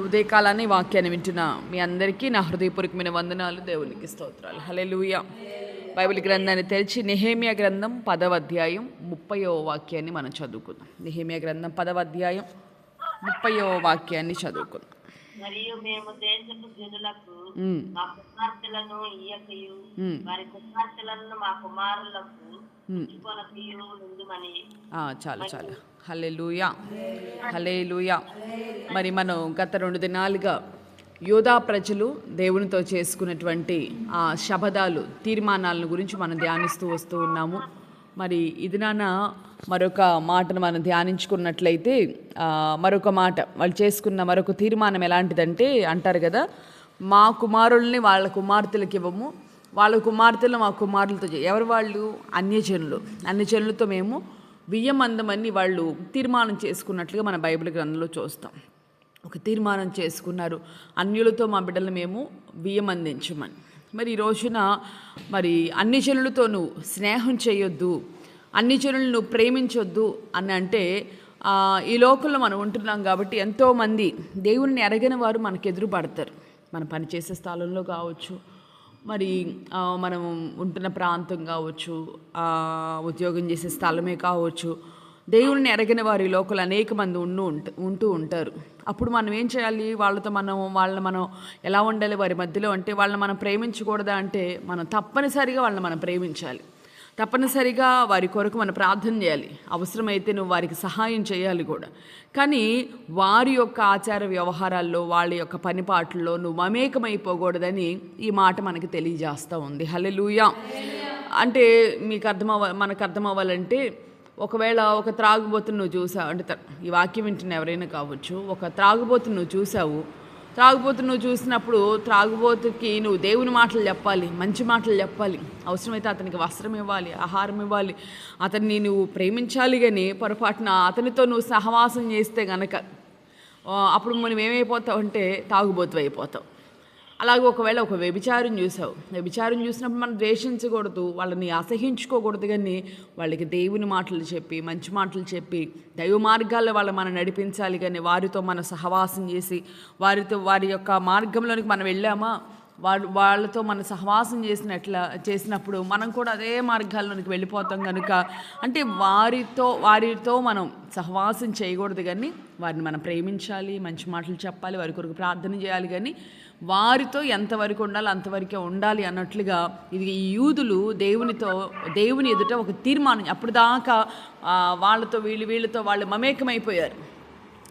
ఉదయకాలాన్ని వాక్యాన్ని వింటున్న మీ అందరికీ నా హృదయపూర్వకమైన వందనాలు దేవునికి స్తోత్రాలు. హల్లెలూయా. బైబిల్ గ్రంథాన్ని తెరిచి నిహేమియా గ్రంథం పదవ అధ్యాయం ముప్పయో వాక్యాన్ని మనం చదువుకుందాం. నిహేమియా గ్రంథం పదవ అధ్యాయం ముప్పయో వాక్యాన్ని చదువుకుందాం. మరియు మేము దేశపు జనులకు మా కుమార్తెలను ఇయ్యకయు వారి కుమార్తెలను మా కుమారులకు చాలు చాలు. హల్లెలూయా. హల్లెలూయా. మరి మనం గత రెండు దినాలుగా యోధా ప్రజలు దేవునితో చేసుకున్నటువంటి ఆ శబదాలు తీర్మానాలను గురించి మనం ధ్యానిస్తూ వస్తూ ఉన్నాము. మరి ఇది నాన్న మరొక మాటను మనం ధ్యానించుకున్నట్లయితే మరొక మాట వాళ్ళు చేసుకున్న మరొక తీర్మానం ఎలాంటిదంటే అంటారు కదా మా కుమారుల్ని వాళ్ళ కుమార్తెలకు ఇవ్వము వాళ్ళ కుమార్తెలు మా కుమారులతో ఎవరు వాళ్ళు? అన్యజనులు. అన్యజనులతో మేము బియ్యం అందమని వాళ్ళు తీర్మానం చేసుకున్నట్లుగా మన బైబిల్ గ్రంథంలో చూస్తాం. ఒక తీర్మానం చేసుకున్నారు. అన్యులతో మా బిడ్డలు మేము బియ్యం అందించమని మరి ఈ రోజున మరి అన్ని జనులతో నువ్వు స్నేహం చేయొద్దు అన్ని జనులను నువ్వు ప్రేమించొద్దు అని అంటే ఈ లోకంలో మనం ఉంటున్నాం కాబట్టి ఎంతోమంది దేవుణ్ణి ఎరగని వారు మనకు ఎదురుపడతారు. మనం పనిచేసే స్థలంలో కావచ్చు మరి మనం ఉంటున్న ప్రాంతం కావచ్చు ఉద్యోగం చేసే స్థలమే కావచ్చు దేవుణ్ణి ఎరగిన వారి లోకలు అనేక మంది ఉండు ఉంటూ ఉంటారు. అప్పుడు మనం ఏం చేయాలి? వాళ్ళతో మనం వాళ్ళని మనం ఎలా ఉండాలి వారి మధ్యలో? అంటే వాళ్ళని మనం ప్రేమించకూడదా? అంటే మనం తప్పనిసరిగా వాళ్ళని మనం ప్రేమించాలి. తప్పనిసరిగా వారి కొరకు మనం ప్రార్థన చేయాలి. అవసరమైతే నువ్వు వారికి సహాయం చేయాలి కూడా. కానీ వారి యొక్క ఆచార వ్యవహారాల్లో వాళ్ళ యొక్క పనిపాట్లలో నువ్వు మమేకమైపోకూడదని ఈ మాట మనకి తెలియజేస్తూ ఉంది. హల్లెలూయా. అంటే మీకు అర్థమవ మనకు అర్థం అవ్వాలంటే ఒకవేళ ఒక త్రాగుబోతును నువ్వు చూసావు అంటే ఈ వాక్యం వింటున్న ఎవరైనా కావచ్చు ఒక త్రాగుబోతును నువ్వు చూసావు త్రాగుబోతును నువ్వు చూసినప్పుడు త్రాగుబోతుకి నువ్వు దేవుని మాటలు చెప్పాలి మంచి మాటలు చెప్పాలి అవసరమైతే అతనికి వస్త్రం ఇవ్వాలి ఆహారం ఇవ్వాలి అతన్ని నువ్వు ప్రేమించాలి కానీ పొరపాటున అతనితో నువ్వు సహవాసం చేస్తే గనక అప్పుడు మనం ఏమైపోతావు అంటే తాగుబోతు అయిపోతావు. అలాగే ఒకవేళ ఒక వ్యభిచారం చూసావు వ్యభిచారం చూసినప్పుడు మనం ద్వేషించకూడదు వాళ్ళని అసహించుకోకూడదు కానీ వాళ్ళకి దేవుని మాటలు చెప్పి మంచి మాటలు చెప్పి దైవ మార్గాల్లో వాళ్ళు మనం నడిపించాలి కానీ వారితో మనం సహవాసం చేసి వారితో వారి యొక్క మార్గంలోనికి మనం వెళ్ళామా? వాళ్ళు వాళ్ళతో మనం సహవాసం చేసినట్ల చేసినప్పుడు మనం కూడా అదే మార్గాల్లోనికి వెళ్ళిపోతాం కనుక అంటే వారితో వారితో మనం సహవాసం చేయకూడదు కానీ వారిని మనం ప్రేమించాలి మంచి మాటలు చెప్పాలి వారి కొరకు ప్రార్థన చేయాలి కానీ వారితో ఎంతవరకు ఉండాలి అంతవరకే ఉండాలి అన్నట్లుగా ఇది ఈ యూదులు దేవునితో దేవుని ఎదుట ఒక తీర్మానం. అప్పుడు దాకా వాళ్ళతో వీళ్ళు వీళ్ళతో వాళ్ళు మమేకమైపోయారు.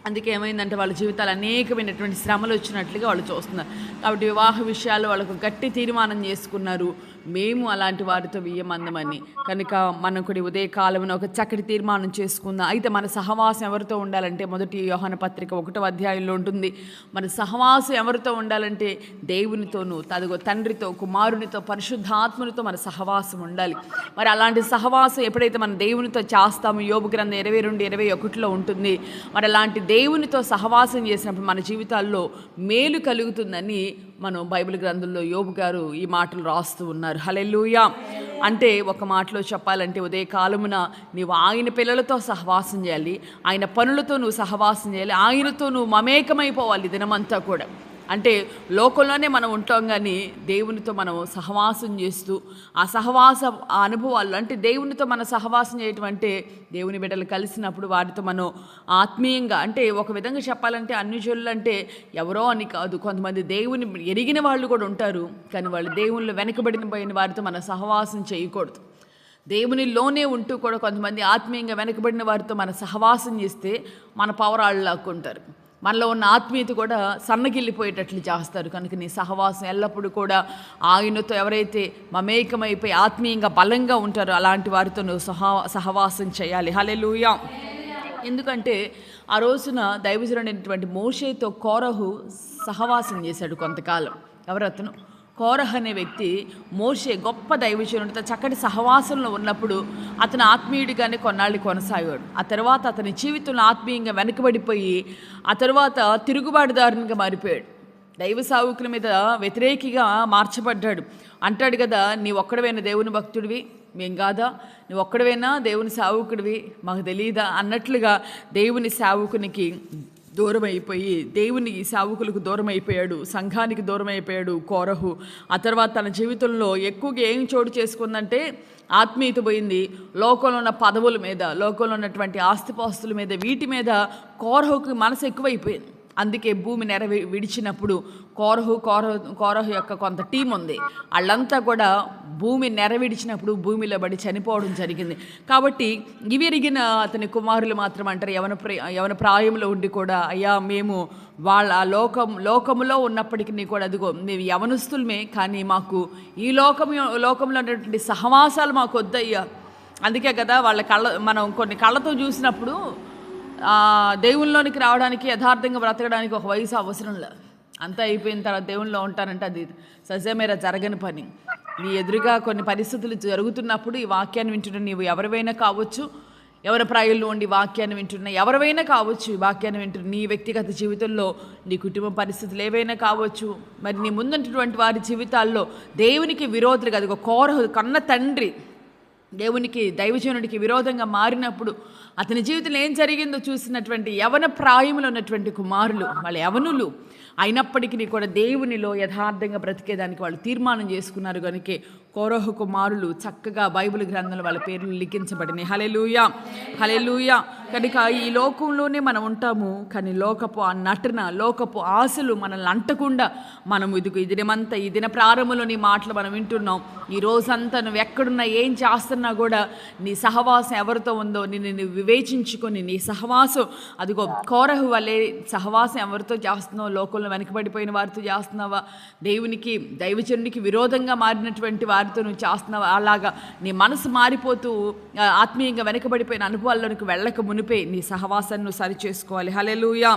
అందుకే ఏమైందంటే వాళ్ళ జీవితాలు అనేకమైనటువంటి శ్రమలు వచ్చినట్లుగా వాళ్ళు చూస్తున్నారు. కాబట్టి వివాహ విషయాలు వాళ్ళకు గట్టి తీర్మానం చేసుకున్నారు. మేము అలాంటి వారితో వియ్యమందమని కనుక మనం కూడా ఉదయకాలమున ఒక చక్కటి తీర్మానం చేసుకుందాం. అయితే మన సహవాసం ఎవరితో ఉండాలంటే మొదటి యోహన పత్రిక ఒకటో అధ్యాయంలో ఉంటుంది. మన సహవాసం ఎవరితో ఉండాలంటే దేవునితోనూ తదుగో తండ్రితో కుమారునితో పరిశుద్ధాత్మునితో మన సహవాసం ఉండాలి. మరి అలాంటి సహవాసం ఎప్పుడైతే మన దేవునితో చేస్తామో యోగు గ్రంథం ఇరవై రెండు ఇరవై ఒకటిలో ఉంటుంది. మరి అలాంటి దేవునితో సహవాసం చేసినప్పుడు మన జీవితాల్లో మేలు కలుగుతుందని మనం బైబిల్ గ్రంథంలో యోబు గారు ఈ మాటలు రాస్తూ ఉన్నారు. హలెల్లుయా. అంటే ఒక మాటలో చెప్పాలంటే ఉదయ కాలమున నీవు ఆయన పిల్లలతో సహవాసం చేయాలి. ఆయన పనులతో నువ్వు సహవాసం చేయాలి. ఆయనతో నువ్వు మమేకమైపోవాలి దినమంతా కూడా. అంటే లోకంలోనే మనం ఉంటాం కానీ దేవునితో మనం సహవాసం చేస్తూ ఆ సహవాస ఆ అనుభవాలు అంటే దేవునితో మన సహవాసం చేయటం అంటే దేవుని బిడ్డలు కలిసినప్పుడు వారితో మనం ఆత్మీయంగా అంటే ఒక విధంగా చెప్పాలంటే అన్ని జనులు అంటే ఎవరో అని కాదు. కొంతమంది దేవుని ఎరిగిన వాళ్ళు కూడా ఉంటారు. కానీ వాళ్ళు దేవుళ్ళు వెనకబడిన పోయిన వారితో మన సహవాసం చేయకూడదు. దేవునిలోనే ఉంటూ కూడా కొంతమంది ఆత్మీయంగా వెనకబడిన వారితో మన సహవాసం చేస్తే మన పవరాళ్ళు లాక్కుంటారు మనలో ఉన్న ఆత్మీయత కూడా సన్నగిల్లిపోయేటట్లు చేస్తారు. కనుక నీ సహవాసం ఎల్లప్పుడూ కూడా ఆయనతో ఎవరైతే మమేకమైపోయి ఆత్మీయంగా బలంగా ఉంటారో అలాంటి వారితో నువ్వు సహా సహవాసం చేయాలి. హలెలూయా ఎందుకంటే ఆ రోజున దైవజనుడైనటువంటి మోషేతో కోరహు సహవాసం చేశాడు కొంతకాలం. ఎవరతను కోరహ్ అనే వ్యక్తి మోషే గొప్ప దైవజనుడితో చక్కటి సహవాసంలో ఉన్నప్పుడు అతను ఆత్మీయుడిగానే కొన్నాళ్ళు కొనసాగాడు. ఆ తర్వాత అతని జీవితంలో ఆత్మీయంగా వెనకబడిపోయి ఆ తర్వాత తిరుగుబాటుదారునిగా మారిపోయాడు. దైవ సావుకుల మీద వ్యతిరేకిగా మార్చబడ్డాడు. అంటాడు కదా నీ ఒక్కడవైన దేవుని భక్తుడివి? మేం కాదా? నువ్వు ఒక్కడవైనా దేవుని సావుకుడివి? మాకు తెలియదా అన్నట్లుగా దేవుని సావుకునికి దూరం అయిపోయి దేవుని సావుకులకు దూరం అయిపోయాడు సంఘానికి దూరం అయిపోయాడు కోరహు. ఆ తర్వాత తన జీవితంలో ఎక్కువగా ఏం చోటు చేసుకుందంటే ఆత్మీయత పోయింది. లోకంలో ఉన్న పదవుల మీద లోకంలో ఉన్నటువంటి ఆస్తిపాస్తుల మీద వీటి మీద కోరహుకి మనసు ఎక్కువైపోయింది. అందుకే భూమి నెరవి విడిచినప్పుడు కోరహు కోరహు కోరహు యొక్క కొంత టీం ఉంది. వాళ్ళంతా కూడా భూమి నెరవిడిచినప్పుడు భూమిలో పడి చనిపోవడం జరిగింది. కాబట్టి ఇవిరిగిన అతని కుమారులు మాత్రం అంటారు యవన ప్ర- యవన ప్రాయంలో ఉండి కూడా అయ్యా మేము వాళ్ళ లోకం లోకములో ఉన్నప్పటికీ కూడా అదిగో మేము యవనస్తులమే కానీ మాకు ఈ లోకం లోకంలో ఉన్నటువంటి సహవాసాలు మాకు వద్దయ్యా. అందుకే కదా వాళ్ళ కళ్ళ మనం కొన్ని కళ్ళతో చూసినప్పుడు దేవుల్లోనికి రావడానికి యథార్థంగా బ్రతకడానికి ఒక వయసు అవసరం లేదు అంతా అయిపోయిన తర్వాత దేవుల్లో ఉంటానంటే అది సజమేర జరగని పని. నీ ఎదురుగా కొన్ని పరిస్థితులు జరుగుతున్నప్పుడు ఈ వాక్యాన్ని వింటున్న నీవు ఎవరివైనా కావచ్చు ఎవరి ప్రాయుల్లో ఉండి వాక్యాన్ని వింటున్న ఎవరివైనా కావచ్చు ఈ వాక్యాన్ని వింటున్న నీ వ్యక్తిగత జీవితంలో నీ కుటుంబ పరిస్థితులు ఏవైనా కావచ్చు మరి నీ ముందున్నటువంటి వారి జీవితాల్లో దేవునికి విరోధులుగా అది ఒక కోర కన్న తండ్రి దేవునికి దైవజనుడికి విరోధంగా మారినప్పుడు అతని జీవితంలో ఏం జరిగిందో చూసినటువంటి యవన ప్రాయములో ఉన్నటువంటి కుమారులు వాళ్ళ యవనులు అయినప్పటికీ కూడా దేవునిలో యథార్థంగా బ్రతికేదానికి వాళ్ళు తీర్మానం చేసుకున్నారు కనుక కోరోహ కుమారులు చక్కగా బైబిల్ గ్రంథంలో వాళ్ళ పేర్లు లిఖించబడినాయి. హలెలుయా హలెలుయా కనుక ఈ లోకంలోనే మనం ఉంటాము కానీ లోకపు ఆ నటన లోకపు ఆశలు మనల్ని అంటకుండా మనం ఇదిగో ఈ దినమంతా ఈ దిన ప్రారంభంలోని మాటలు మనం వింటున్నాం. ఈ రోజంతా నువ్వు ఎక్కడున్నా ఏం చేస్తున్నా కూడా నీ సహవాసం ఎవరితో ఉందో నిన్ను నువ్వు వివేచించుకొని నీ సహవాసం అదిగో కోరహు వలె సహవాసం ఎవరితో చేస్తున్నావు లోకంలో వెనకబడిపోయిన వారితో చేస్తున్నావా? దేవునికి దైవచనుడికి విరోధంగా మారినటువంటి వారితో నువ్వు చేస్తున్నావు అలాగా నీ మనసు మారిపోతూ ఆత్మీయంగా వెనకబడిపోయిన అనుభవాల్లోనికి వెళ్ళక మునిపే నీ సహవాసాన్ని సరి చేసుకోవాలి హలెలుయా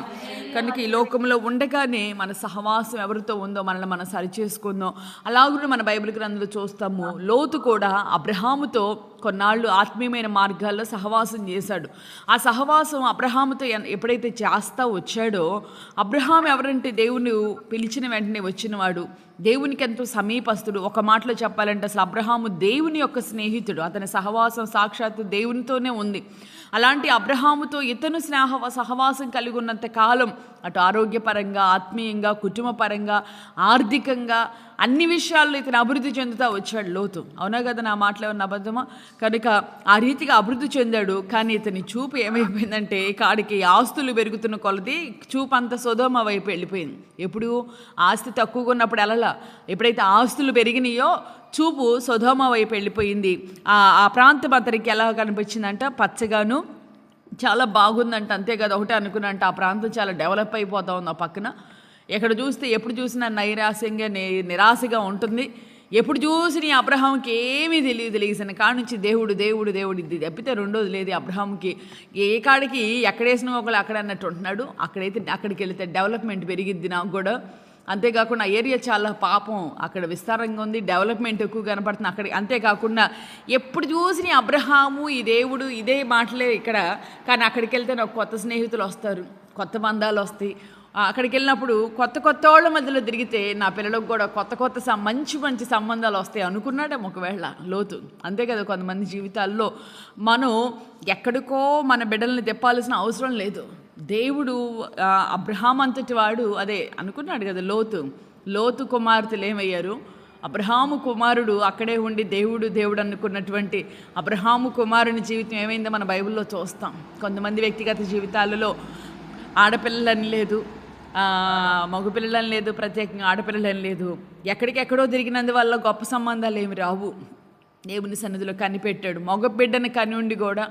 కనుక ఈ లోకంలో ఉండగానే మన సహవాసం ఎవరితో ఉందో మనల్ని మనం సరి చేసుకుందాం అలాగే మన బైబిల్ గ్రంథంలో చూస్తాము లోతు కూడా అబ్రహాముతో కొన్నాళ్ళు ఆత్మీయమైన మార్గాల్లో సహవాసం చేశాడు. ఆ సహవాసం అబ్రహాముతో ఎన్- ఎప్పుడైతే చేస్తా వచ్చాడో అబ్రహాం ఎవరంటే దేవుని పిలిచిన వెంటనే వచ్చినవాడు. దేవునికి ఎంతో సమీపస్తుడు ఒక మాటలో చెప్పాలంటే అసలు అబ్రహాము దేవుని యొక్క స్నేహితుడు. అతని సహవాసం సాక్షాత్తు దేవునితోనే ఉంది. అలాంటి అబ్రహాముతో ఇతను స్నేహ సహవాసం కలిగి ఉన్నంత కాలం అటు ఆరోగ్యపరంగా ఆత్మీయంగా కుటుంబపరంగా ఆర్థికంగా అన్ని విషయాల్లో ఇతను అభివృద్ధి చెందుతూ వచ్చాడు లోతు. అవునా కదా నా మాటలో ఉన్న అబద్ధమా? కనుక ఆ రీతిగా అభివృద్ధి చెందాడు కానీ ఇతని చూపు ఏమైపోయిందంటే కాడికి ఆస్తులు పెరుగుతున్న కొలది చూపు అంత సుధమ వైపు వెళ్ళిపోయింది. ఎప్పుడు ఆస్తి తక్కువగా ఉన్నప్పుడు ఎలా ఎప్పుడైతే ఆస్తులు పెరిగినాయో చూపు సుధోమ వైపు వెళ్ళిపోయింది. ఆ ఆ ప్రాంతం అతనికి ఎలా కనిపించిందంట? పచ్చగాను చాలా బాగుందంట. అంతే కదా ఒకటే అనుకున్నంట ఆ ప్రాంతం చాలా డెవలప్ అయిపోతా ఉంది ఆ పక్కన. ఎక్కడ చూస్తే ఎప్పుడు చూసినా నైరాశ్యంగా నిరాశగా ఉంటుంది. ఎప్పుడు చూసి అబ్రహాంకి ఏమీ తెలియదు. తెలియసిన కాడ నుంచి దేవుడు దేవుడు దేవుడు ఇది తప్పితే రెండోది లేదు అబ్రహాంకి ఏ కాడికి ఎక్కడేసిన ఒకళ్ళు అక్కడ అన్నట్టు ఉంటున్నాడు. అక్కడైతే అక్కడికి వెళితే డెవలప్మెంట్ పెరిగిద్ది నాకు కూడా. అంతేకాకుండా ఆ ఏరియా చాలా పాపం. అక్కడ విస్తారంగా ఉంది. డెవలప్మెంట్ ఎక్కువ కనపడుతుంది. అక్కడ అంతేకాకుండా ఎప్పుడు చూసిన అబ్రహాము ఈ దేవుడు ఇదే మాటలే ఇక్కడ. కానీ అక్కడికి వెళ్తే నాకు కొత్త స్నేహితులు వస్తారు. కొత్త బంధాలు వస్తాయి. అక్కడికి వెళ్ళినప్పుడు కొత్త కొత్త వాళ్ళ మధ్యలో తిరిగితే నా పిల్లలకు కూడా కొత్త కొత్త మంచి మంచి సంబంధాలు వస్తాయి అనుకున్నాడేమో ఒకవేళ లోతు. అంతే కదా కొంతమంది జీవితాల్లో మనం ఎక్కడికో మన బిడ్డల్ని తెప్పాల్సిన అవసరం లేదు. దేవుడు అబ్రహాం అంతటి వాడు అదే అనుకున్నాడు కదా లోతు. లోతు కుమార్తెలు ఏమయ్యారు? అబ్రహాము కుమారుడు అక్కడే ఉండి దేవుడు దేవుడు అనుకున్నటువంటి అబ్రహాము కుమారుని జీవితం ఏమైందో మన బైబిల్లో చూస్తాం. కొంతమంది వ్యక్తిగత జీవితాలలో ఆడపిల్లలని లేదు మగపిల్లలని లేదు ప్రత్యేకంగా ఆడపిల్లలని లేదు. ఎక్కడికెక్కడో తిరిగినందువల్ల గొప్ప సంబంధాలు ఏమి రావు. దేవుని సన్నిధిలో కనిపెట్టాడు. మగ బిడ్డని కనిఉండి కూడా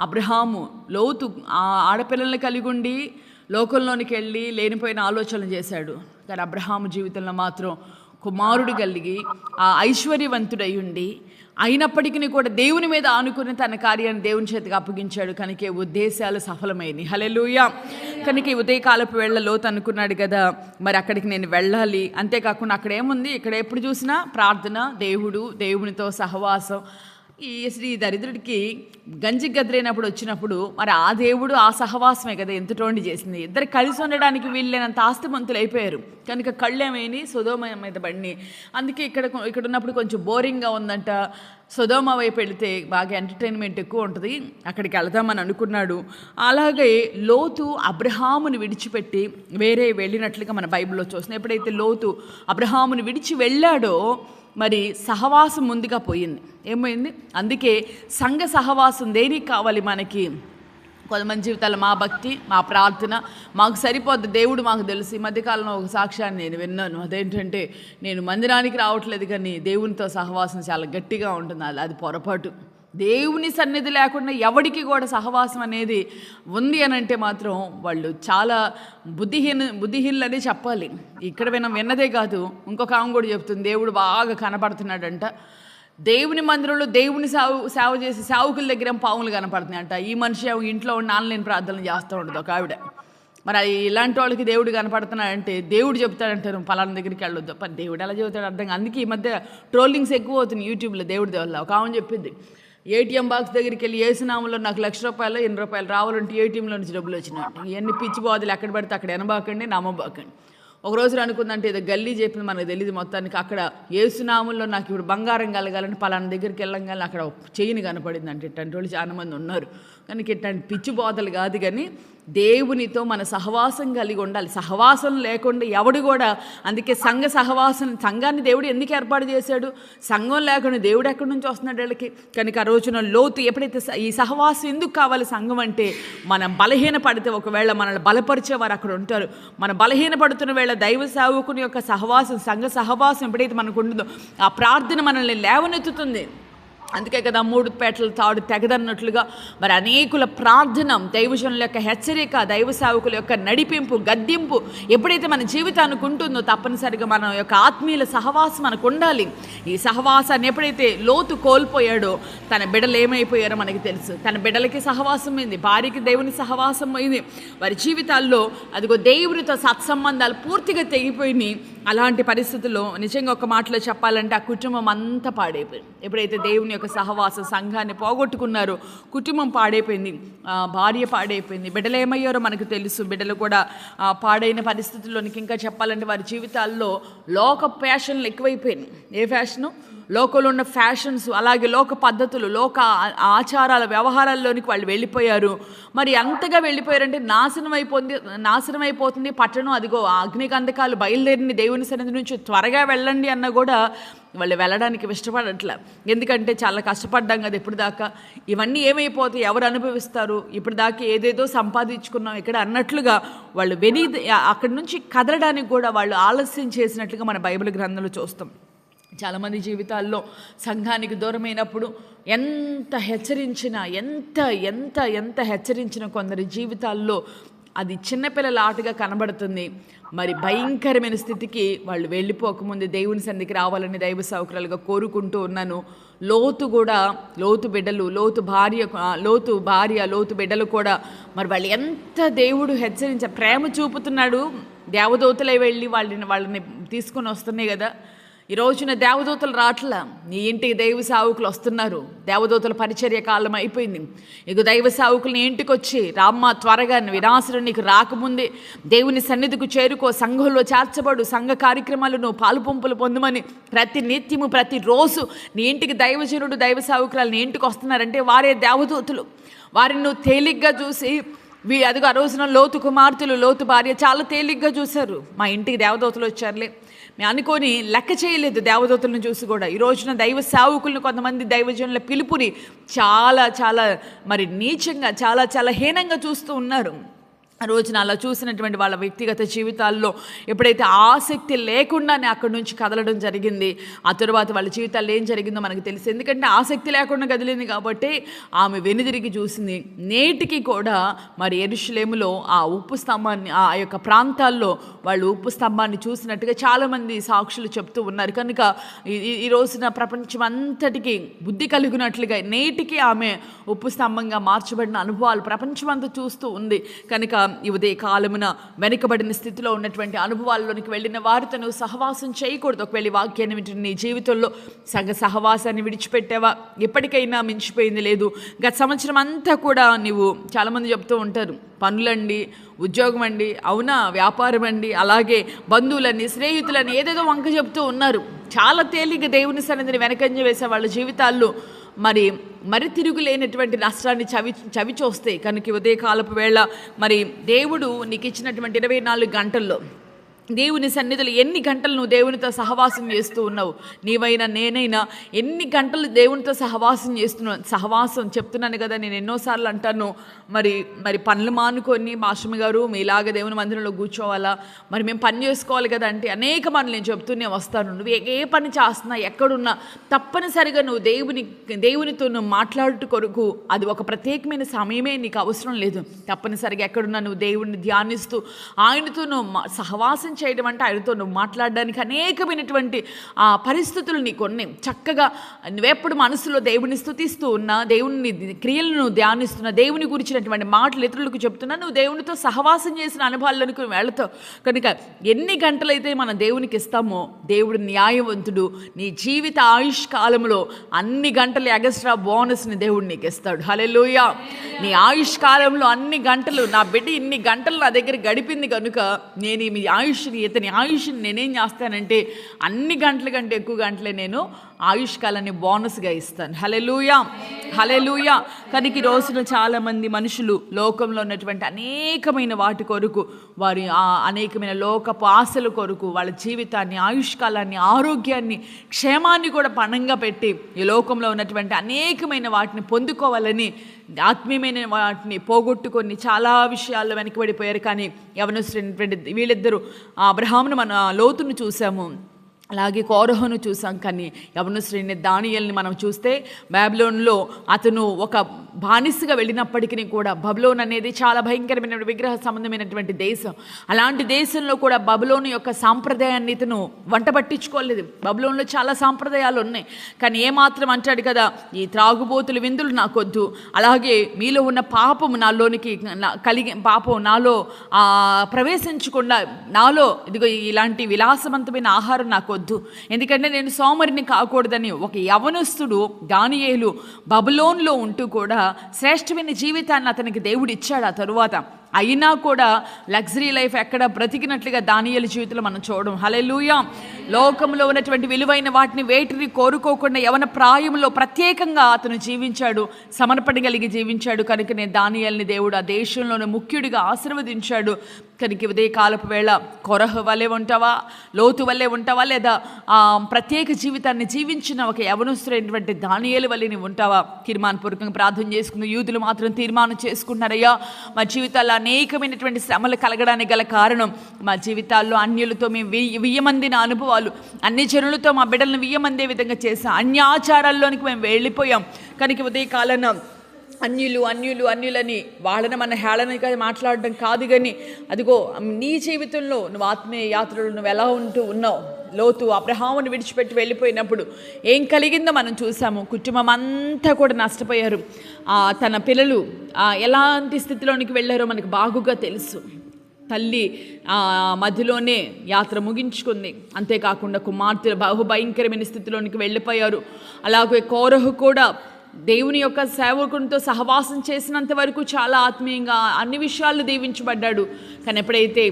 అబ్రహాము లోతు ఆ ఆడపిల్లల్ని కలిగి ఉండి లోకంలోనికి వెళ్ళి లేనిపోయిన ఆలోచనలు చేశాడు. కానీ అబ్రహాము జీవితంలో మాత్రం కుమారుడు కలిగి ఆ ఐశ్వర్యవంతుడై ఉండి అయినప్పటికీ కూడా దేవుని మీద ఆనుకుని తన కార్యాన్ని దేవుని చేతికి అప్పగించాడు. కనుక ఈ ఉద్దేశాలు సఫలమైనవి హలెలుయ కనుక ఈ ఉదయకాలపు వెళ్ళలో తనుకున్నాడు అనుకున్నాడు కదా మరి అక్కడికి నేను వెళ్ళాలి. అంతేకాకుండా అక్కడ ఏముంది? ఇక్కడ ఎప్పుడు చూసినా ప్రార్థన దేవుడు దేవునితో సహవాసం. ఈ శ్రీ దరిద్రుడికి గంజి గదిలేనప్పుడు వచ్చినప్పుడు మరి ఆ దేవుడు ఆ సహవాసమే కదా ఎంతటోండి చేసింది. ఇద్దరు కలిసి ఉండడానికి వీళ్ళైనంత ఆస్తిమంతులు అయిపోయారు. కనుక కళ్ళేమైని సుధోమ మీద పడిని అందుకే ఇక్కడ ఇక్కడ ఉన్నప్పుడు కొంచెం బోరింగ్గా ఉందంట. సుధోమ వైపు వెళితే బాగా ఎంటర్టైన్మెంట్ ఎక్కువ ఉంటుంది. అక్కడికి వెళదామని అనుకున్నాడు. అలాగే లోతు అబ్రహాముని విడిచిపెట్టి వేరే వెళ్ళినట్లుగా మన బైబిల్లో చూస్తున్నాం ఎప్పుడైతే లోతు అబ్రహాముని విడిచి వెళ్ళాడో మరి సహవాసం ముందుగా పోయింది. ఏమైంది? అందుకే సంఘ సహవాసం దేనికి కావాలి మనకి? కొంతమంది జీవితాలు మా భక్తి మా ప్రార్థన మాకు సరిపోద్ది. దేవుడు మాకు తెలుసు. ఈ మధ్యకాలంలో ఒక సాక్ష్యాన్ని నేను విన్నాను. అదేంటంటే నేను మందిరానికి రావట్లేదు కానీ దేవునితో సహవాసం చాలా గట్టిగా ఉంటుంది. అది అది పొరపాటు. దేవుని సన్నిధి లేకుండా ఎవడికి కూడా సహవాసం అనేది ఉంది అని అంటే మాత్రం వాళ్ళు చాలా బుద్ధిహీన బుద్ధిహీనులనే చెప్పాలి. ఇక్కడ విన విన్నదే కాదు ఇంకొక ఆమె కూడా చెప్తుంది దేవుడు బాగా కనపడుతున్నాడంట. దేవుని మందిరంలో దేవుని సాగు సేవ చేసి సేవకుల దగ్గర పావులు పాములు కనపడుతున్నాయంట. ఈ మనిషి ఇంట్లో ఉండి ఆన్లైన్ ప్రార్థనలు చేస్తూ ఉండదు ఒక ఆవిడ. మరి అది ఇలాంటి వాళ్ళకి దేవుడు కనపడుతున్నాడంటే దేవుడు చెప్తాడంటారు పలానా దగ్గరికి వెళ్ళొద్దు. పని దేవుడు ఎలా చెబుతాడు అర్థం అందుకే ఈ మధ్య ట్రోలింగ్స్ ఎక్కువ అవుతున్నాయి యూట్యూబ్లో దేవుడి వల్ల. ఒక ఆమె చెప్పింది ఏటీఎం బాక్స్ దగ్గరికి వెళ్ళి ఏసునామంలో నాకు లక్ష రూపాయలు ఎన్ని రూపాయలు రావాలంటే ఏటీఎంలో నుంచి డబ్బులు వచ్చినట్టు. ఇవన్నీ పిచ్చి బాధలు ఎక్కడ పడితే అక్కడ ఎనబాకండి నమ్మబాకండి ఒక రోజు అనుకుందంటే ఏదో గల్లీ చెప్పింది మనకు తెలియదు మొత్తానికి. అక్కడ ఏసునాముల్లో నాకు ఇప్పుడు బంగారం కలగాలని పలానా దగ్గరికి వెళ్ళంగానే అక్కడ చెయ్యిని కనపడింది అంటే ఇట్లాంటి వాళ్ళు చాలా మంది ఉన్నారు. కానీ ఇట్లాంటి పిచ్చి బోధలు కాదు కానీ దేవునితో మన సహవాసం కలిగి ఉండాలి. సహవాసం లేకుండా ఎవడు కూడా అందుకే సంఘ సహవాసం సంఘాన్ని దేవుడు ఎందుకు ఏర్పాటు చేశాడు? సంఘం లేకుండా దేవుడు ఎక్కడి నుంచి వస్తున్నాడు వీళ్ళకి? కనుక ఆ రోజున లోతు ఎప్పుడైతే ఈ సహవాసం ఎందుకు కావాలి సంఘం అంటే మనం బలహీన పడితే ఒకవేళ మనల్ని బలపరిచేవారు అక్కడ ఉంటారు. మన బలహీన పడుతున్న వేళ దైవ సేవకుని యొక్క సహవాసం సంఘ సహవాసం ఎప్పుడైతే మనకు ఉంటుందో ఆ ప్రార్థన మనల్ని లేవనెత్తుతుంది. అందుకే కదా మూడు పేటలు తాడు తెగదన్నట్లుగా మరి అనేకుల ప్రార్థన దైవజనుల యొక్క హెచ్చరిక దైవ సేవకుల యొక్క నడిపింపు గద్దింపు ఎప్పుడైతే మన జీవితానికి ఉంటుందో తప్పనిసరిగా మన యొక్క ఆత్మీయుల సహవాసం మనకు ఉండాలి. ఈ సహవాసాన్ని ఎప్పుడైతే లోతు కోల్పోయాడో తన బిడ్డలు ఏమైపోయారో మనకి తెలుసు. తన బిడ్డలకి సహవాసం అయింది భార్యకి దేవుని సహవాసం అయింది. వారి జీవితాల్లో అదిగో దేవునితో సత్సంబంధాలు పూర్తిగా తెగిపోయినాయి. అలాంటి పరిస్థితుల్లో నిజంగా ఒక మాటలో చెప్పాలంటే ఆ కుటుంబం అంతా పాడైపోయింది. ఎప్పుడైతే దేవుని యొక్క సహవాస సంఘాన్ని పోగొట్టుకున్నారో కుటుంబం పాడైపోయింది. భార్య పాడైపోయింది. బిడ్డలు ఏమయ్యారో మనకు తెలుసు. బిడ్డలు కూడా పాడైన పరిస్థితుల్లోనికి ఇంకా చెప్పాలంటే వారి జీవితాల్లో లోక ఫ్యాషన్లు ఎక్కువైపోయినాయి. ఏ ఫ్యాషను? లోకంలో ఉన్న ఫ్యాషన్స్ అలాగే లోక పద్ధతులు లోక ఆ- ఆచారాల వ్యవహారాల్లోనికి వాళ్ళు వెళ్ళిపోయారు. మరి అంతగా వెళ్ళిపోయారంటే నాశనం అయిపోయింది నాశనం అయిపోతుంది పట్టణం. అదిగో అగ్నిగంధకాలు అగ్నికందకాలు బయలుదేరిన దేవుని సన్నిధి నుంచి త్వరగా వెళ్ళండి అన్న కూడా వాళ్ళు వెళ్ళడానికి ఇష్టపడట్లే. ఎందుకంటే చాలా కష్టపడ్డాం కదా ఇప్పుడు దాకా. ఇవన్నీ ఏమైపోతాయి? ఎవరు అనుభవిస్తారు? ఇప్పుడు దాకా ఏదేదో సంపాదించుకున్నాం ఇక్కడ అన్నట్లుగా వాళ్ళు వెని అక్కడి నుంచి కదలడానికి కూడా వాళ్ళు ఆలస్యం చేసినట్లుగా మన బైబిల్ గ్రంథంలో చూస్తాం. చాలామంది జీవితాల్లో సంఘానికి దూరమైనప్పుడు ఎంత హెచ్చరించినా ఎంత ఎంత ఎంత హెచ్చరించిన కొందరి జీవితాల్లో అది చిన్నపిల్లల ఆటగా కనబడుతుంది. మరి భయంకరమైన స్థితికి వాళ్ళు వెళ్ళిపోకముందు దేవుని సన్నిధికి రావాలని దైవ సౌకర్యాలుగా కోరుకుంటూ ఉన్నాను. లోతు కూడా లోతు బిడ్డలు లోతు భార్య లోతు భార్య లోతు బిడ్డలు కూడా మరి వాళ్ళు ఎంత దేవుడు హెచ్చరించ ప్రేమ చూపుతున్నాడు. దేవదూతలే వెళ్ళి వాళ్ళని వాళ్ళని తీసుకొని వస్తున్నాయి కదా. ఈ రోజున దేవదూతలు రాట్లా. నీ ఇంటికి దైవ సావుకులు వస్తున్నారు. దేవదూతల పరిచర్య కాలం అయిపోయింది. ఇక దైవ సావుకులు నీ ఇంటికి వచ్చి రామ్మ త్వరగా వినాశనం నీకు రాకముందే దేవుని సన్నిధికి చేరుకో సంఘంలో చేర్చబడు సంఘ కార్యక్రమాలు నువ్వు పాలుపంపులు పొందమని ప్రతి నిత్యము ప్రతి రోజు నీ ఇంటికి దైవజనుడు దైవ సావుకురాలు నీ ఇంటికి వస్తున్నారంటే వారే దేవదూతలు. వారిని నువ్వు తేలిగ్గా చూసి వీ అదిగో ఆ రోజున లోతు కుమార్తెలు లోతు భార్య చాలా తేలిగ్గా చూశారు. మా ఇంటికి దేవదూతలు వచ్చారులే. మేము అనుకొని లెక్క చేయలేదు దేవదూతలను చూసి కూడా. ఈ రోజున దైవ సేవకులను కొంతమంది దైవజనుల పిలుపుని చాలా చాలా మరి నీచంగా చాలా చాలా హీనంగా చూస్తూ ఉన్నారు. రోజున అలా చూసినటువంటి వాళ్ళ వ్యక్తిగత జీవితాల్లో ఎప్పుడైతే ఆసక్తి లేకుండానే అక్కడి నుంచి కదలడం జరిగింది ఆ తర్వాత వాళ్ళ జీవితాల్లో ఏం జరిగిందో మనకు తెలుసు. ఎందుకంటే ఆసక్తి లేకుండా కదిలింది కాబట్టి ఆమె వెనుదిరిగి చూసింది. నేటికి కూడా మరి ఎరుషులేములో ఆ ఉప్పు స్తంభాన్ని ఆ యొక్క ప్రాంతాల్లో వాళ్ళు ఉప్పు స్తంభాన్ని చూసినట్టుగా చాలామంది సాక్షులు చెప్తూ ఉన్నారు. కనుక ఈ- ఈ- ఈ రోజున ప్రపంచం అంతటికి బుద్ధి కలిగినట్లుగా నేటికి ఆమె ఉప్పు స్తంభంగా మార్చబడిన అనుభవాలు ప్రపంచమంతా చూస్తూ ఉంది. కనుక ఈ ఉదయ కాలమున వెనుకబడిన స్థితిలో ఉన్నటువంటి అనుభవాల్లోనికి వెళ్ళిన వారితో నువ్వు సహవాసం చేయకూడదు. ఒకవేళ వాక్యాన్ని వింటున్న నీ జీవితంలో సగ సహవాసాన్ని విడిచిపెట్టావా? ఎప్పటికైనా మించిపోయింది లేదు. గత సంవత్సరం అంతా కూడా నీవు చాలామంది చెప్తూ ఉంటారు. పనులండి ఉద్యోగం అండి అవునా? వ్యాపారం అండి అలాగే బంధువులని స్నేహితులని ఏదేదో వంక చెప్తూ ఉన్నారు. చాలా తేలిక దేవుని సన్నిధిని వెనకంజ వేసే వాళ్ళ జీవితాల్లో మరి మరి తిరుగులేనటువంటి నష్టాన్ని చవి చవి చూస్తే కనుక ఉదయకాలపు వేళ మరి దేవుడు నీకు ఇచ్చినటువంటి ఇరవై నాలుగు గంటల్లో దేవుని సన్నిధిలో ఎన్ని గంటలు నువ్వు దేవునితో సహవాసం చేస్తూ ఉన్నావు? నీవైనా నేనైనా ఎన్ని గంటలు దేవునితో సహవాసం చేస్తున్నావు సహవాసం చెప్తున్నాను కదా నేను ఎన్నోసార్లు అంటాను మరి మరి పనులు మానుకొని మాస్టమ్ గారు మీలాగా దేవుని మందిరంలో కూర్చోవాలా? మరి మేము పని చేసుకోవాలి కదా అంటే అనేక పనులు నేను చెప్తూనే వస్తాను. నువ్వు ఏ- ఏ పని చేస్తున్నా ఎక్కడున్నా తప్పనిసరిగా నువ్వు దేవుని దేవునితో నువ్వు మాట్లాడుట కొరకు అది ఒక ప్రత్యేకమైన సమయమే నీకు అవసరం లేదు. తప్పనిసరిగా ఎక్కడున్నా నువ్వు దేవుడిని ధ్యానిస్తూ ఆయనతో నువ్వు సహవాసం సహవాసం చేయడం అంటే ఆయనతో నువ్వు మాట్లాడడానికి అనేకమైనటువంటి ఆ పరిస్థితులు నీ కొన్ని చక్కగా నువ్వెప్పుడు మనసులో దేవుని స్థుతిస్తూ ఉన్నా దేవుని క్రియలను ధ్యానిస్తున్న దేవుని గురించినటువంటి మాటలు ఇతరులకు చెప్తున్నా నువ్వు దేవునితో సహవాసం చేసిన అనుభవాల్లోనికి వెళతావు. కనుక ఎన్ని గంటలైతే మనం దేవునికి ఇస్తామో దేవుడు న్యాయవంతుడు నీ జీవిత ఆయుష్ కాలంలో అన్ని గంటలు ఎగస్ట్రా బోనస్ని దేవుడు నీకు ఇస్తాడు. హలెలుయ నీ ఆయుష్ కాలంలో అన్ని గంటలు నా బిడ్డ ఇన్ని గంటలు నా దగ్గర గడిపింది కనుక నేను మీ ఆయుష్ని ఇతని ఆయుష్ని నేనేం చేస్తానంటే అన్ని గంటల కంటే ఎక్కువ గంటలే నేను ఆయుష్ కాలాన్ని బోనస్గా ఇస్తాను. హలెలుయా హలెలుయా కానీ ఈ రోజున చాలామంది మనుషులు లోకంలో ఉన్నటువంటి అనేకమైన వాటి కొరకు వారి అనేకమైన లోకపు ఆశల కొరకు వాళ్ళ జీవితాన్ని ఆయుష్కాలాన్ని ఆరోగ్యాన్ని క్షేమాన్ని కూడా పణంగా పెట్టి ఈ లోకంలో ఉన్నటువంటి అనేకమైన వాటిని పొందుకోవాలని ఆత్మీయమైన వాటిని పోగొట్టుకొని చాలా విషయాల్లో వెనకబడిపోయారు. కానీ ఎవరు వీళ్ళిద్దరూ ఆ అబ్రహామును మన లోతును చూసాము. అలాగే కోరహను చూసాం కానీ యవనశ్రేణి దానియల్ని మనం చూస్తే బ్యాబిలోన్లో అతను ఒక బానిసగా వెళ్ళినప్పటికీ కూడా బబులోన్ అనేది చాలా భయంకరమైన విగ్రహ సంబంధమైనటువంటి దేశం. అలాంటి దేశంలో కూడా బబులోన్ యొక్క సాంప్రదాయాన్ని ఇతను వంట పట్టించుకోలేదు. బబులోన్లో చాలా సాంప్రదాయాలు ఉన్నాయి. కానీ ఏమాత్రం అంటాడు కదా ఈ త్రాగుబోతులు విందులు నాకొద్దు. అలాగే మీలో ఉన్న పాపము నాలోనికి నా- కలిగి పాపం నాలో ప్రవేశించకుండా నాలో ఇదిగో ఇలాంటి విలాసవంతమైన ఆహారం నాకు వద్దు ఎందుకంటే నేను సోమరిని కాకూడదని ఒక యవనస్తుడు దానియేలు బబులోన్లో ఉంటూ కూడా శ్రేష్టమైన జీవితాన్ని అతనికి దేవుడు ఇచ్చాడు ఆ తరువాత. అయినా కూడా లగ్జరీ లైఫ్ ఎక్కడ బ్రతికినట్లుగా దానియలు జీవితంలో మనం చూడడం. హలెలుయా లోకంలో ఉన్నటువంటి విలువైన వాటిని వేటిని కోరుకోకుండా యవన ప్రాయంలో ప్రత్యేకంగా అతను జీవించాడు. సమర్పణ కలిగి జీవించాడు. కనుక నేను దానియల్ని దేవుడు ఆ దేశంలోనే ముఖ్యుడిగా ఆశీర్వదించాడు. కనుక ఉదయ కాలపు వేళ కొరహ వలె ఉంటావా? లోతు వల్లే ఉంటావా? లేదా ఆ ప్రత్యేక జీవితాన్ని జీవించిన ఒక యవనస్తుడైనటువంటి దానియేలు వల్లే నీవు ఉంటావా? తీర్మానపూర్వకంగా ప్రార్థన చేసుకున్న యూదులు మాత్రం తీర్మానం చేసుకున్నారయ్యా. మా జీవితాల్లో అనేకమైనటువంటి శ్రమలు కలగడానికి గల కారణం మా జీవితాల్లో అన్యులతో మేము వెయ్యి అనుభవాలు. అన్ని జనులతో మా బిడ్డలను వియ్యమందే విధంగా చేసాం అన్య ఆచారాల్లోనికి మేము వెళ్ళిపోయాం. కనుక ఉదయకాలన అన్యులు అన్యులు అన్యులని వాళ్ళని మన హేళనగా మాట్లాడడం కాదు కానీ అదిగో నీ జీవితంలో నువ్వు ఆత్మీయ యాత్రలు నువ్వు ఎలా ఉంటూ ఉన్నావు? లోతు అబ్రహామును విడిచిపెట్టి వెళ్ళిపోయినప్పుడు ఏం కలిగిందో మనం చూసాము. కుటుంబం అంతా కూడా నష్టపోయారు. తన పిల్లలు ఎలాంటి స్థితిలోనికి వెళ్ళారో మనకు బాగుగా తెలుసు. తల్లి మధ్యలోనే యాత్ర ముగించుకుంది. అంతేకాకుండా కుమార్తెలు బహుభయంకరమైన స్థితిలోనికి వెళ్ళిపోయారు. అలాగే కోరహు కూడా దేవుని యొక్క సేవకునితో సహవాసం చేసినంత వరకు చాలా ఆత్మీయంగా అన్ని విషయాలు దీవించబడ్డాడు. కానీ ఎప్పుడైతే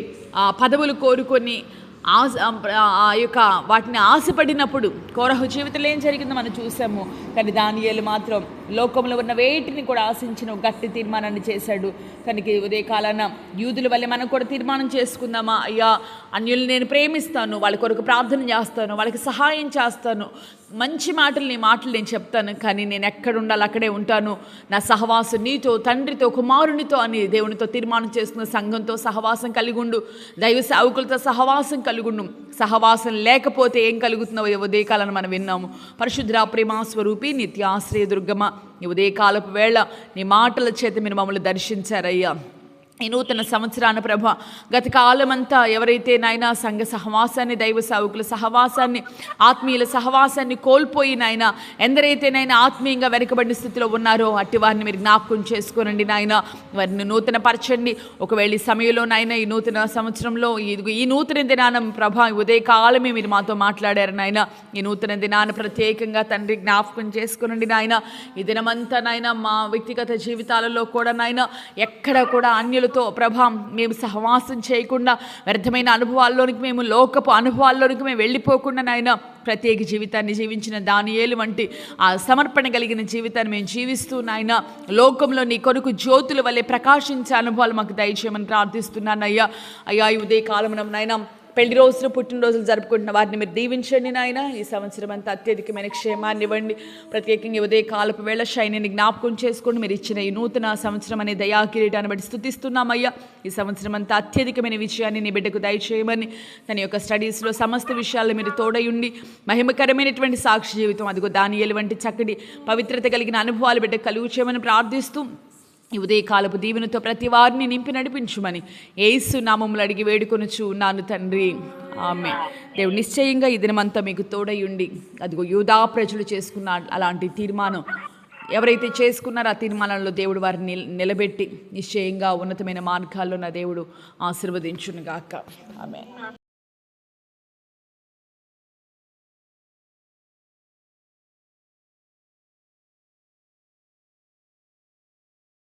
ఆ పదవులు కోరుకొని ఆ యొక్క వాటిని ఆశపడినప్పుడు కోరహు జీవితంలో ఏం జరిగిందో మనం చూసాము. కానీ దానియేలు మాత్రం లోకంలో ఉన్న వేటిని కూడా ఆశించిన గట్టి తీర్మానాన్ని చేశాడు. తనకి ఈ ఉదయకాలాన యూదుల వల్లే మనం కూడా తీర్మానం చేసుకుందామా? అయ్యా అన్యుల్ని నేను ప్రేమిస్తాను వాళ్ళ కొరకు ప్రార్థన చేస్తాను వాళ్ళకి సహాయం చేస్తాను. మంచి మాటలు నీ మాటలు నేను చెప్తాను కానీ నేను ఎక్కడ ఉండాలి అక్కడే ఉంటాను. నా సహవాసం నీతో తండ్రితో కుమారునితో అని దేవునితో తీర్మానం చేసుకున్న సంఘంతో సహవాసం కలిగి ఉండు దైవ సేవకులతో సహవాసం కలిగుండు. సహవాసం లేకపోతే ఏం కలుగుతుందో ఉదయకాలను మనం విన్నాము. పరిశుద్ర ప్రేమ స్వరూపి నిత్యాశ్రయ దుర్గమ నీ ఉదయకాలపు వేళ నీ మాటల చేత మీరు మమ్మల్ని దర్శించారయ్యా. ఈ నూతన సంవత్సరాన ప్రభ గత కాలమంతా ఎవరైతే నాయన సంఘ సహవాసాన్ని దైవ సావుకుల సహవాసాన్ని ఆత్మీయుల సహవాసాన్ని కోల్పోయి నాయన ఎందరైతే నాయన ఆత్మీయంగా వెనుకబడిన స్థితిలో ఉన్నారో అట్టి వారిని మీరు జ్ఞాపకం చేసుకోనండి నాయన. వారిని నూతన పరచండి ఒకవేళ ఈ సమయంలో నాయన ఈ నూతన సంవత్సరంలో ఈ- నూతన దినాన ప్రభ ఉదయకాలమే మీరు మాతో మాట్లాడారు నాయన. ఈ నూతన దినాన ప్రత్యేకంగా తండ్రి జ్ఞాపకం చేసుకునండి నాయన. ఈ దినమంతా నాయన మా వ్యక్తిగత జీవితాలలో కూడా నాయన ఎక్కడ కూడా అన్యులు అనుభవాలతో ప్రభా మేము సహవాసం చేయకుండా వ్యర్థమైన అనుభవాల్లోనికి మేము లోకపు అనుభవాల్లోనికి మేము వెళ్ళిపోకుండా నాయన ప్రత్యేక జీవితాన్ని జీవించిన దానియేలు వంటి ఆ సమర్పణ కలిగిన జీవితాన్ని మేము జీవిస్తూ నాయన లోకంలో నీ కొరకు జ్యోతుల వల్లే ప్రకాశించే అనుభవాలు మాకు దయచేయమని ప్రార్థిస్తున్నాను అయ్యా అయ్యా ఈ ఉదయ కాలమున నాయన పెళ్ళి రోజులు పుట్టినరోజులు జరుపుకుంటున్న వారిని మీరు దీవించండి నాయన. ఈ సంవత్సరం అంతా అత్యధికమైన క్షేమాన్ని ఇవ్వండి. ప్రత్యేకంగా ఉదయ కాలపు వేళ శైనిని జ్ఞాపకం చేసుకోండి. మీరు ఇచ్చిన ఈ నూతన సంవత్సరం అనే దయా కిరీటాన్ని బట్టి స్థుతిస్తున్నామయ్యా. ఈ సంవత్సరం అంతా అత్యధికమైన విషయాన్ని నీ బిడ్డకు దయచేయమని తన యొక్క స్టడీస్లో సమస్త విషయాల్లో మీరు తోడయుండి మహిమకరమైనటువంటి సాక్షి జీవితం అదిగో దానియేలు వంటి చక్కటి పవిత్రత కలిగిన అనుభవాలు బిడ్డకు కలుగు చేయమని ప్రార్థిస్తూ ఈ ఉదయకాలపు దీవెనతో ప్రతి వారిని నింపి నడిపించుమని ఏసు నామములు అడిగి వేడుకొనుచు నాను తండ్రి. ఆమె దేవుడు నిశ్చయంగా ఈ దినమంతా మీకు తోడయుండి అదిగో యూదా ప్రజలు చేసుకున్న అలాంటి తీర్మానం ఎవరైతే చేసుకున్నారో ఆ తీర్మానంలో దేవుడు వారిని నిలబెట్టి నిశ్చయంగా ఉన్నతమైన మార్గాల్లో నా దేవుడు ఆశీర్వదించునుగాక. ఆమె